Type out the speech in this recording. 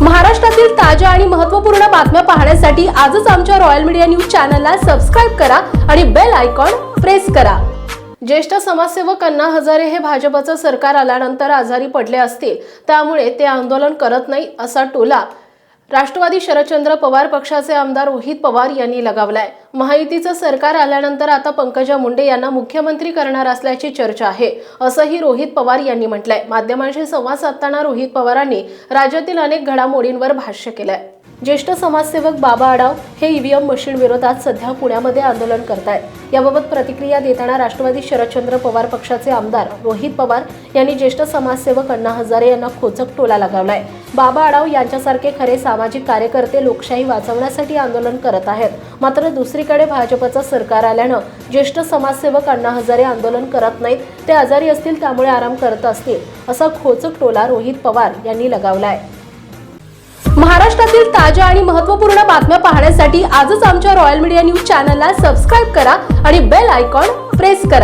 महाराष्ट्रातील ताज्या आणि महत्त्वपूर्ण बातम्या पाहण्यासाठी आजच आमच्या रॉयल मीडिया न्यूज चॅनलला सबस्क्राईब करा आणि बेल आयकॉन प्रेस करा. ज्येष्ठ समाजसेवक अण्णा हजारे हे भाजपचं सरकार आल्यानंतर आजारी पडले असतील त्यामुळे ते आंदोलन करत नाही असा टोला राष्ट्रवादी शरदचंद्र पवार पक्षाचे आमदार रोहित पवार यांनी लगावलाय. महायुतीचं सरकार आल्यानंतर आता पंकजा मुंडे यांना मुख्यमंत्री करणार असल्याची चर्चा आहे असंही रोहित पवार यांनी म्हटलंय. माध्यमांशी संवाद साधताना रोहित पवारांनी राज्यातील अनेक घडामोडींवर भाष्य केलंय. ज्येष्ठ समाजसेवक बाबा आडाव हे ईव्हीएम मशीन विरोधात सध्या पुण्यामध्ये आंदोलन करतायत. याबाबत प्रतिक्रिया देताना राष्ट्रवादी शरदचंद्र पवार पक्षाचे आमदार रोहित पवार यांनी ज्येष्ठ समाजसेवक अण्णा हजारे यांना खोचक टोला लगावलाय. बाबा आडाव यांच्यासारखे खरे सामाजिक कार्यकर्ते लोकशाही वाचवण्यासाठी आंदोलन करत आहेत. मात्र दुसरीकडे भाजपचं सरकार आल्यानं ज्येष्ठ समाजसेवक अण्णा हजारे आंदोलन करत नाहीत ते आजारी असतील त्यामुळे आराम करत असतील असा खोचक टोला रोहित पवार यांनी लगावलाय. महाराष्ट्रातील ताज्या आणि महत्त्वपूर्ण बातम्या पाहण्यासाठी आजच आमच्या रॉयल मीडिया न्यूज चॅनलला सबस्क्राईब करा आणि बेल आयकॉन प्रेस करा.